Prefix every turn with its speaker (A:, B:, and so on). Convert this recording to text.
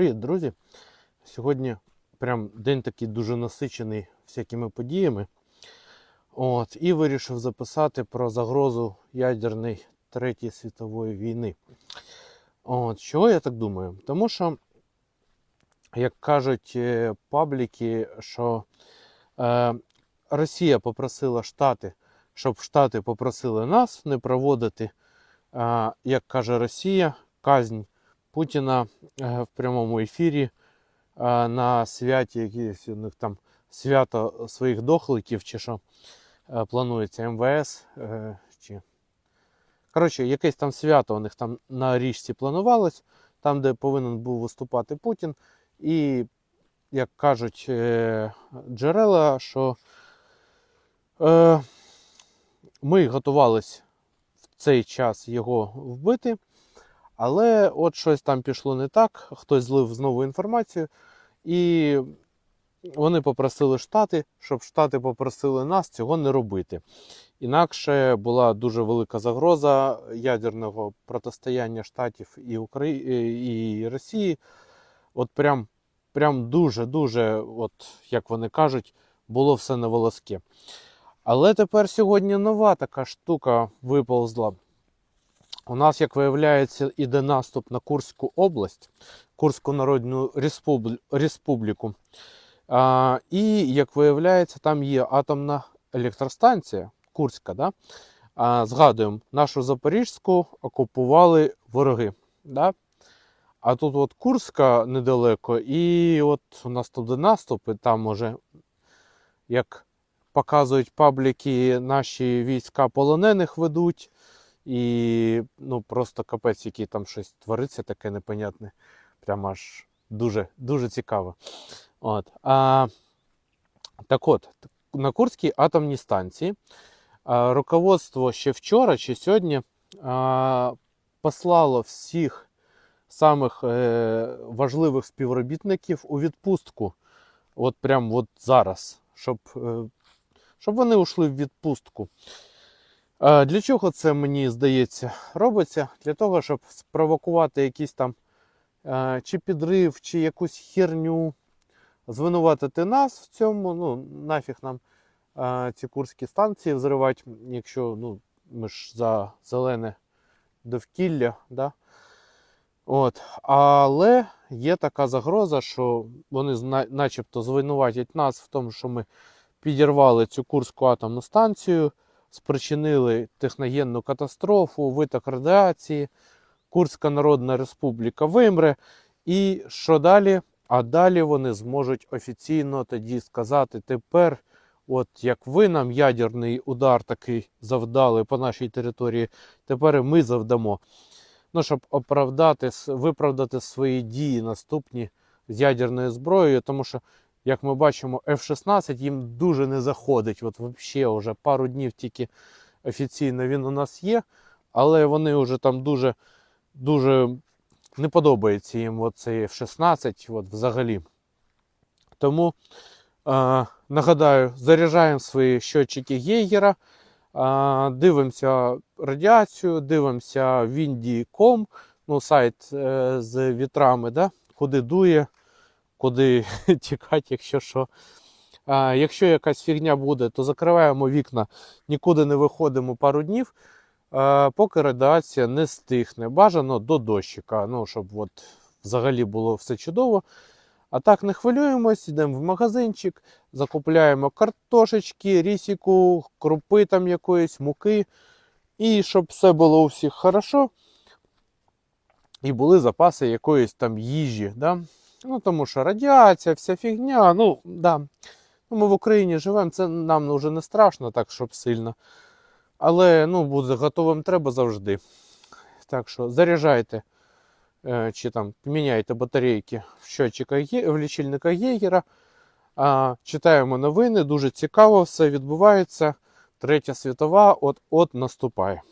A: Привіт, друзі! Сьогодні прям день такий дуже насичений всякими подіями. От, і вирішив записати про загрозу ядерної Третьої світової війни. От, чого я так думаю? Тому що, як кажуть е, пабліки, що е, Росія попросила Штати, щоб Штати попросили нас не проводити, е, як каже Росія, казнь Путіна е, в прямому ефірі е, на святі, якісь у них там свято своїх дохликів, чи що е, планується МВС. чи... Коротше, якесь там свято у них там на річці планувалось, там, де повинен був виступати Путін. І, як кажуть джерела, що ми готувались в цей час його вбити. Але от щось там пішло не так, хтось злив знову інформацію, і вони попросили Штати, щоб Штати попросили нас цього не робити. Інакше була дуже велика загроза ядерного протистояння Штатів і Украї... і Росії. От прям, прям дуже-дуже, от як вони кажуть, було все на волоски. Але тепер сьогодні нова така штука виповзла. У нас, як виявляється, іде наступ на Курську область, Курську Народну Республіку. І, як виявляється, там є атомна електростанція Курська. Да? Згадуємо, нашу Запорізьку окупували вороги. Да? А тут от Курська недалеко, і от у нас туди наступ, і там уже, як показують пабліки, наші війська полонених ведуть. І ну, просто капець, який там щось твориться, таке непонятне. Прямо аж дуже дуже цікаво. От. А, Так от, на Курській атомній станції а, руководство ще вчора чи сьогодні а, послало всіх самих е, важливих співробітників у відпустку. От прямо от зараз, щоб, е, щоб вони ушли в відпустку. Для чого це, мені здається, робиться? Для того, щоб спровокувати якийсь там чи підрив, чи якусь херню, звинуватити нас в цьому. Ну, нафіг нам ці курські станції взривати, якщо ну, ми ж за зелене довкілля. Да? От. Але є така загроза, що вони начебто звинуватять нас в тому, що ми підірвали цю Курську атомну станцію спричинили техногенну катастрофу, виток радіації, Курська Народна Республіка вимре. І що далі? А далі вони зможуть офіційно тоді сказати: тепер, от як ви нам ядерний удар такий завдали по нашій території, тепер ми завдамо. Ну, щоб оправдати, виправдати свої дії наступні з ядерною зброєю, тому що як ми бачимо, F-16 їм дуже не заходить. От взагалі вже пару днів тільки офіційно він у нас є, але вони вже там дуже дуже не подобається їм цей F-16 от взагалі. Тому е, нагадаю, заряджаємо свої щотчики Гейгера, е, дивимося радіацію, дивимося Windy.com, ну, сайт е, з вітрами, да, куди дує куди тікати, якщо що. А, Якщо якась фігня буде, то закриваємо вікна, нікуди не виходимо пару днів, а, поки радіація не стихне. Бажано до дощика, ну, щоб от взагалі було все чудово. А так не хвилюємось, йдемо в магазинчик, закупляємо картошечки, рісіку, крупи там якоїсь, муки. І щоб все було у всіх хорошо. І були запаси якоїсь там їжі. Да? Ну, тому що радіація, вся фігня. Ну, да. Ну, Ми в Україні живемо, це нам вже не страшно, так щоб сильно. Але ну, бути готовим треба завжди. Так що заряджайте е, чи там міняйте батарейки в щотчика в лічильника Єгера. Читаємо новини, дуже цікаво, все відбувається. Третя світова от-от наступає.